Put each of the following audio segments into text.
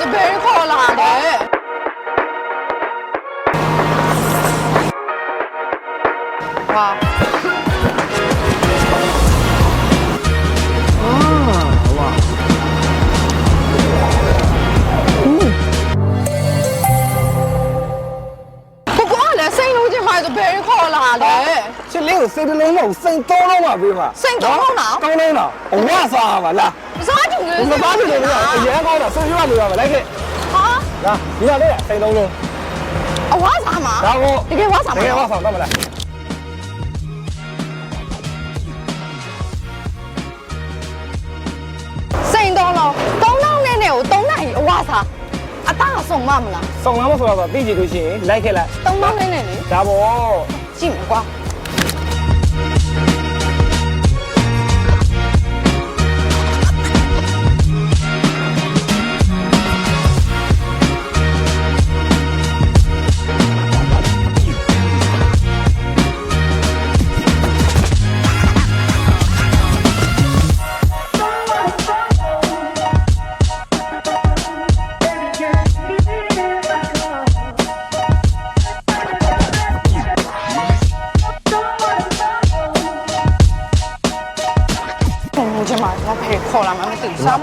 ဆိုဘယ်ခေါ်လာလဲဝါ哇， လိုက်ဆိုဘယ်ခေါ်လာလဲရှင်လေးကိုစိတ်တလုံးမဟုတ်စိန်သုံးလုံးပါပေးပါစိန်သုံးလုံးလားကောင်းလုံးလားအဝစားပါလားစားတူလေစားတူလေအရန်ကောင်းတာဆွေးရွားလို့ရပါလိုက်ခဲ့ဟာလာဒီကလေးစိန်သုံးလုံးအဝစားမှာဒါကိုတကယ်ဝစားမှာတကယ်ဝစားမှာမလားစိန်သုံးလုံးသုံးလုံးနဲ့နဲ့ကိုသုံးနိုင်အဝစား တော့စုံမမလား။စုံလားမဆိုတော့သိကြည့်လို့ရှိရင်လိုက်ခဲ့လိုက်။သုံးပေါင်းလေးနဲ့လေ။ဒါပေါ့။ကြည့်မယ်ကွာ။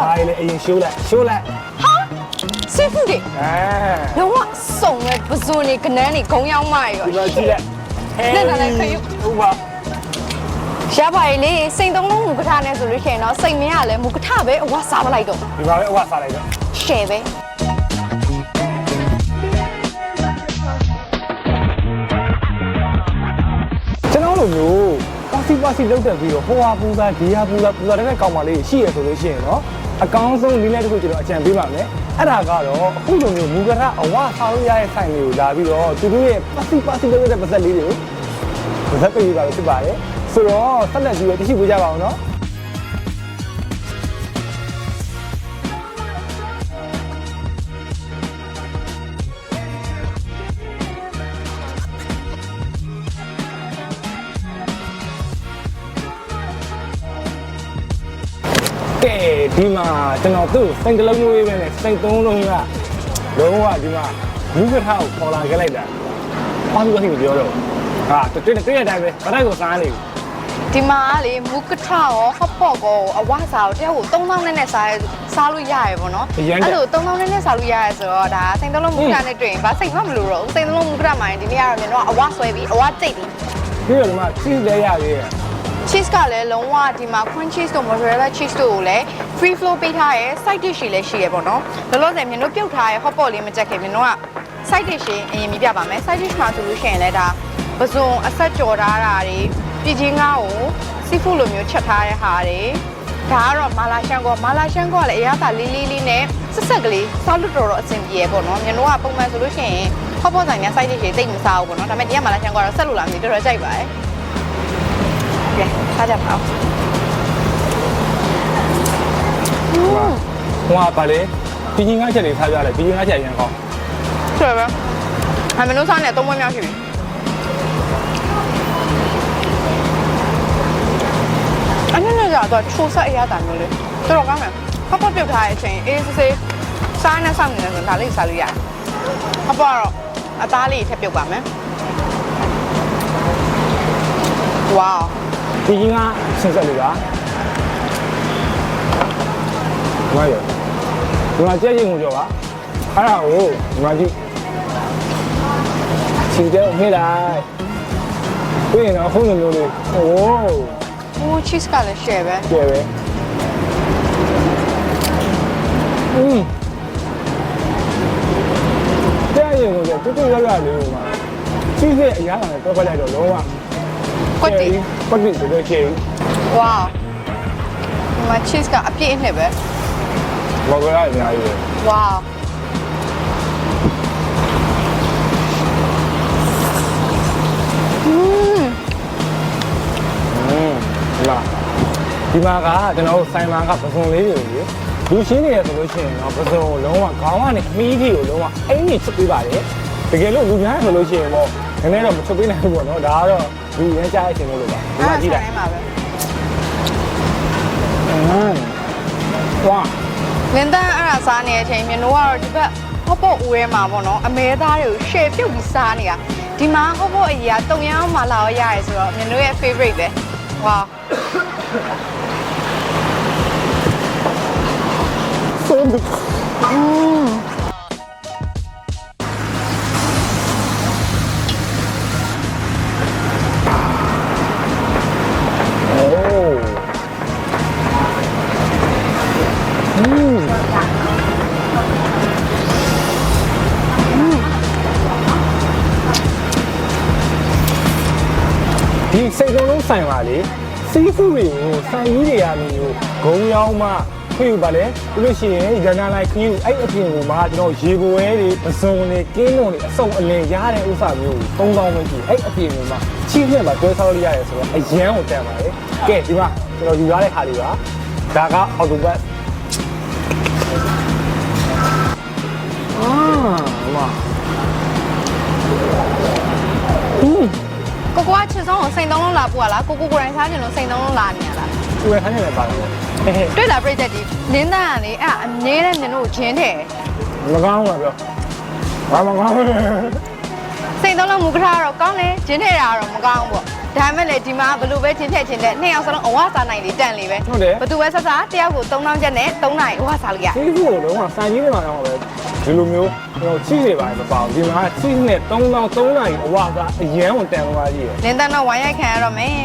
ဘာလဲအရင်ရှိုးလိုက်ရှိုးလိုက်ဟာစီးဖူးတွေအဲလောကစုံရဲ့ပဇွန်တွေကနန်းတွေဂုံရောက်မရရောဒီလိုကြည့်လိုက်နဲ့လည်းခရုဟုတ်ပါရပါလေလေစိန်သုံးလုံးမူကထနဲ့ဆိုလို့ရှိရင်တော့စိန်မင်းကလည်းမူကထပဲအဝစားပလိုက်တော့ဒီပါပဲအဝစားလိုက်တော့ရှယ်ပဲကျွန်တော်လိုမျိုးပါစီပါစီလောက်တက်ပြီးတော့ဟိုဟာပူစားဒီဟာပူစားပူစားတဲ့ကောင်မလေးရှိရဆိုလို့ရှိရင်တော့ အကောင်းဆုံးနည်းနဲ့တစ်ခုကျွန်တော်အကြံပေးပါမယ်အဲ့ဒါကတော့အခုလိုမျိုးမူကရအဝဆောင်းရရဲ့ဆိုင်လေးကိုလာပြီးတော့သူတို့ရဲ့ပါစီပါစီလောက်တဲ့ပါဇက်လေးတွေကိုပါဇက်ပေးပါလို့ဖြစ်ပါတယ်ဆိုတော့ဆက်လက်ပြီးတော့တရှိပေးကြပါအောင်နော် ကဲဒီမှာကျွန်တော်သူ့စိတ်ကလုံးမျိုးပဲနဲ့စိတ်သုံးလုံးကလုံးဝဒီမှာမူကရကိုခေါ်လာခဲ့လိုက်တာပါစီပါစီကိုပြောတော့ဟာတွေ့တွေ့တဲ့အတိုင်းပဲဘာတိုက်ကိုစားနေပြီဒီမှာကလေမူကထရောဟော့ပေါ့ကောအဝါစားကိုတယောက်ကို3000နဲ့နဲ့စားရစားလို့ရရပေါ့နော်လို3000နဲ့နဲ့စားလို့ရရဆိုတော့ဒါစိန်သုံးလုံးမူကထနဲ့တွေ့ရင်ဘာစိတ်မှမလို့တော့စိန်သုံးလုံးမူကထမှာရင်ဒီနေ့ကတော့မြန်တော့အဝါဆွဲပြီးအဝါကြိတ်ပြီးပြီးတော့ဒီမှာစီးလဲရသေးတယ် cheese ကလည်းလုံးဝဒီမှာ cream cheese တို့ mozzarella cheese တို့ကိုလည်း free flow ပေးထားရဲ side dish တွေလည်းရှိရဲပေါ့နော်လောလောဆယ်မြင်တို့ပြုတ်ထားရဲ hot pot လေးမကြက်ခင်မြင်တို့က side dish ရှင်အရင်မြပြပါမယ် side dish မှာဆိုလို့ရှိရင်လည်းဒါပဇွန်အဆက်ကြော်ထားတာတွေပြည်ချင်းကားကို seafood လိုမျိုးချက်ထားတဲ့ဟာတွေဒါကတော့မာလာရှန်ကောမာလာရှန်ကောကလည်းအရသာလေးလေးလေးနဲ့ဆက်ဆက်ကလေးစားလို့တော်တော်အဆင်ပြေရပေါ့နော်မြင်တို့ကပုံမှန်ဆိုလို့ရှိရင် hot pot ဆိုင်နဲ့ side dish တွေတိတ်မစားဘူးပေါ့နော်ဒါပေမဲ့ဒီကမာလာရှန်ကောကတော့ဆက်လို့လာမသိတော်တော်ကြိုက်ပါတယ် ကဲစားကြပါဦးဟိုကပါလေပြည်ကြီးငါးချက်တွေထားပြလိုက်ပြည်ကြီးငါးချက်ရန်ကောင်းဆိုတော့အမနိုးစားနဲ့သုံးပွဲမြောက်ရှိပြီအနည်းနဲ့ကြတော့ချိုးဆက်အရသာမျိုးလေးတော်တော်ကောင်းတယ်ဖတ်ဖတ်ပြုတ်ထားတဲ့အချိန်အေးစစ်စစ်စားနဲ့ဆောက်နေတယ်ဆိုရင်ဒါလေးစားလို့ရတယ်ဖတ်ဖတ်ကတော့အသားလေးထပ်ပြုတ်ပါမယ်ဝေါ ပြည်ကြီးငါးဆင်ဆက်လေးပါဝါရဒီမှာကြက်ရင်ကိုကြောပါအဲ့ဒါကိုဒီမှာကြည့်ချင်းကျဲမိလိုက်ပြီးရင်တော့ခုလိုမျိုးလေးဟိုးဟို cheese ကလည်း share ပဲကျဲပဲอืมကြက်ရင်ကိုကြောတူတူရရလေးဟိုမှာကြီးစေးအရာကလည်းတော့ခွက်လိုက်တော့လုံးဝ ကွက်တီ ကွက်တီဆိုတော့ချေ ဝေါဒီမှာ cheese ကအပြည့်အနှစ်ပဲ ဘောကရအများကြီးပဲ ဝေါอืม อืมလာဒီမှာကကျွန်တော်တို့ဆိုင်မာကပစုံလေးတွေလေလူရှင်းနေရဆိုလို့ရှိရင်တော့ပစုံကိုလုံးဝခေါင်းကနေအမီးကြီးကိုလုံးဝအင်းကြီးချစ်ပေးပါတယ်တကယ်လို့လူများဆိုလို့ရှိရင်ပေါ့နည်းနည်းတော့မချစ်ပေးနိုင်ဘူးပေါ့နော်ဒါကတော့ ဒီရမ်းကြားရခြင်းလို့လို့ပါဒီမှာကြည့်လိုက်မှာပဲအင်းဝါမင်းသားအဲ့ဒါစားနေတဲ့အချိန်မြင်တို့ကတော့ဒီဘက်ဟော့ပေါ့ဦးရဲမှာပေါ့နော်အမဲသားတွေကိုရှယ်ပြုတ်ပြီးစားနေတာဒီမှာဟော့ပေါ့အကြီးကတုံရအောင်မလာရောရရဲဆိုတော့မြင်တို့ရဲ့ favorite ပဲဝါဆုံးပြီ ဒီစိတ်ကုံလုံးဆိုင်ပါလေစီးဖူးတွေကိုဆိုင်ကြီးတွေအမျိုးဂုံရောင်းမှခွေယူပါလေပြီးလို့ရှိရင်ရန်နာလိုက်ခင်းအဲ့အပြင်ကိုမှကျွန်တော်ရေပွဲတွေပစုံတွေကင်းလုံးတွေအစုံအလင်ရတဲ့ဥစ္စာမျိုးကို3000ပဲရှိအဲ့အပြင်ကိုမှချီးမြှင့်မှာတွဲဆောက်လို့ရတယ်ဆိုတော့အရန်ကိုတန်ပါလေကဲဒီမှာကျွန်တော်ယူရတဲ့ဟာတွေပါဒါကအော်တိုဘတ်အာမ ကိုကိုကချစ်ဆုံးကိုစိန်သုံးလုံးလာပို့ရလားကိုကိုကိုယ်တိုင်စားချင်လို့စိန်သုံးလုံးလာနေရလားသူရခိုင်းနေတယ်ပါတယ်ဟဲ့ဟဲ့တွေ့တာပြိတ္တဒီလင်းတန်းကလေအဲ့ဒါအမြဲတမ်းမြင်တို့ကိုဂျင်းတယ်မကောင်းဘူးလားပြောဘာမကောင်းဘူးစိန်သုံးလုံးမူကထားတော့ကောင်းတယ်ဂျင်းတယ်တာတော့မကောင်းဘူးပေါ့ ဒါပေမဲ့လေဒီမှာဘယ်လိုပဲဂျင်းထက်ချင်းတဲ့နှစ်ယောက်စလုံးအဝစားနိုင်လေတန်လေပဲဟုတ်တယ် ဘသူပဲဆက်စားတယောက်ကို3000ကျပ်နဲ့3နိုင်အဝစားလိုက်ရဒီခုတော့ကစံကြီးနေမှာတော့ပဲဒီလိုမျိုးကျွန်တော်ချီးနေပါတယ်မပေါ့ဒီမှာချီးနဲ့3000 3နိုင်အဝကအရန်ကိုတန်သွားကြီးရယ်လင်းတန်းတော့ဝိုင်းရိုက်ခံရတော့မယ်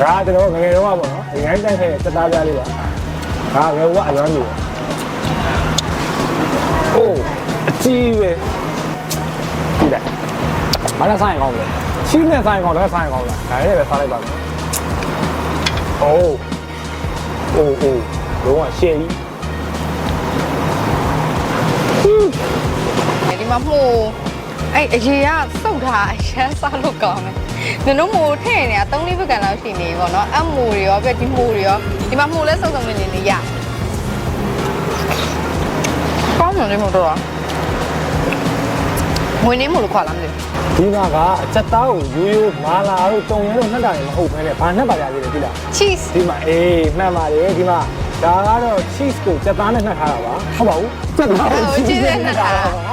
ဒါကျွန်တော်ငငယ်တော့ပေါ့နော်အရန်တန်ခဲ့တဲ့စတားပြားလေးပါဒါငယ်ကအရန်ကြီးအိုးအကြီးပဲဒီလိုက် ဘာလဲဆိုင်ကောင်းလဲချီးနဲ့ဆိုင်ကောင်းလဲဆိုင်ကောင်းလားဒါလည်းပဲစားလိုက်ပါမယ်အိုးအိုးအိုးတော့ရှယ်ကြီးဒီမှာမှုအဲ့အရေကစုတ်တာအရန်စားလို့ကောင်းတယ်နင်တို့မို့ထည့်နေတာ3လေးပကံလောက်ရှိနေပြီပေါ့နော်အမိုတွေရောပြီးဒီမိုတွေရောဒီမှာမှုလဲစုတ်စုံနေနေနေရကောင်းတယ်လေမို့တော့မွေးနေမို့လို့ခေါ်လာမလို့ ဒီမှာကအချက်သားကိုရိုးရိုးမာလာတို့တုံရဲတို့နှက်တာတွေမဟုတ်ဘဲနဲ့ဘာနှက်ပါကြသေးလဲဒီလား cheese ဒီမှာအေးမှန်ပါတယ်ဒီမှာဒါကတော့ cheese ကိုချက်သားနဲ့နှက်ထားတာပါဟုတ်ပါဘူးချက်သားကို cheese နဲ့နှက်ထားတာပါ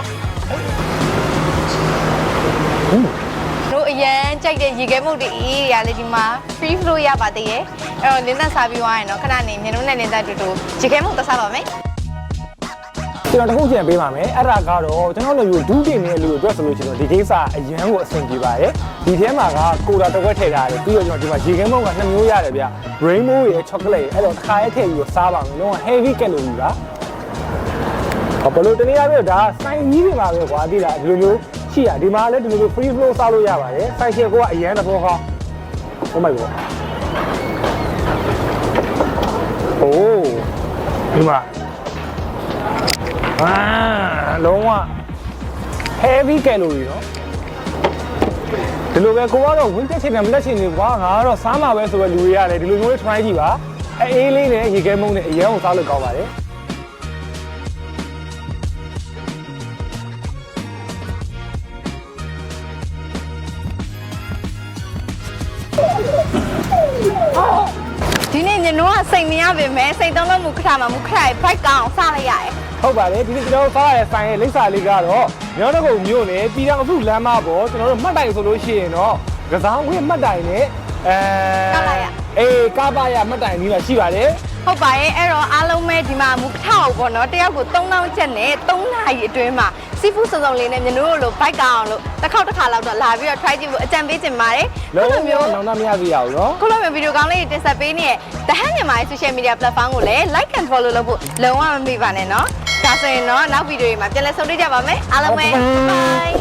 တို့အရန်ကြိုက်တဲ့ရေခဲမုတ်တွေအေးတွေကလေဒီမှာ free flow ရပါသေးရဲ့အဲ့တော့လင်းသက်စားပြီးသွားရင်တော့ခဏနေမြင်တို့နဲ့လင်းသက်တူတူရေခဲမုတ်သက်စားပါမယ် ကျွန်တော်တစ်ခုပြန်ပေးပါမယ်အဲ့ဒါကတော့ကျွန်တော်တို့လူဒူးတင်နေတဲ့လူတွေအတွက်ဆိုလို့ရှိရင်ဒီကိစ္စအရန်ကိုအဆင်ပြေပါတယ်ဒီထဲမှာကကိုတာတစ်ခွက်ထည့်ထားတယ်ပြီးတော့ကျွန်တော်ဒီမှာရေခဲမုန့်ကနှစ်မျိုးရတယ်ဗျ rainbow ရဲ့ chocolate ရဲ့အဲ့တော့တစ်ခါရဲထည့်ပြီးတော့စားပါမယ်လုံးဝ heavy calorie ပါဘယ်လိုတနည်းအားဖြင့်ဒါစိုင်းကြီးတွေပါပဲကွာသိလားဒီလိုမျိုးရှိရဒီမှာလည်းဒီလိုမျိုး free flow စားလို့ရပါတယ်စိုက်ချေကောကအရန်သဘောကောင်း Oh my god โอ้ဒီမှာ အာလုံးဝ heavy calorie เนาะဒီလိုပဲကိုကတော့ winter ချိန်နဲ့မလက်ချိန်တွေကွာငါကတော့စားမှာပဲဆိုပဲလူတွေရတယ်ဒီလိုမျိုးလေး try ကြည့်ပါအဲအေးလေးနဲ့ရေခဲမုန်းနဲ့အရန်ကိုစားလို့ကောင်းပါတယ် ဒီနေ့ညနိုးကစိတ်မရပါပဲစိတ်သုံးလို့မူခထမှာမူခထရဲ့ bike ကောင်းအောင်စားလိုက်ရတယ် ဟုတ်ပါတယ်ဒီနေ့ကျွန်တော်တို့စားရတဲ့ဆိုင်ရဲ့လိပ်စာလေးကတော့မြောင်းတကုံမြို့နယ်ပြည်တော်အခုလမ်းမပေါ်ကျွန်တော်တို့မှတ်တိုင်ဆိုလို့ရှိရင်တော့ကစားဝင်းမှတ်တိုင်နဲ့အဲကာပါရအေးကာပါရမှတ်တိုင်ကြီးလာရှိပါတယ်ဟုတ်ပါရဲ့အဲ့တော့အားလုံးပဲဒီမှာမူထောက်ပေါ့နော်တယောက်ကို3000ချက်နဲ့3နာရီအတွင်းမှာစီဖူးစုံစုံလေးနဲ့မြန်တို့လိုဘိုက်ကောင်လို့တစ်ခေါက်တစ်ခါလောက်တော့လာပြီးတော့ try ကြည့်ဖို့အကြံပေးချင်ပါတယ်ခုလိုမျိုးနောင်တမရပြရအောင်နော်ခုလိုမျိုးဗီဒီယိုကောင်းလေးတင်ဆက်ပေးနေတဲ့တဟန်မြန်မာ social media platform ကိုလည်း like and follow လုပ်ဖို့လုံးဝမမေ့ပါနဲ့နော် ဒါဆိုရင်တော့နောက်ဗီဒီယိုတွေမှာပြန်လည်ဆုံတွေ့ကြပါမယ်အားလုံးပဲ bye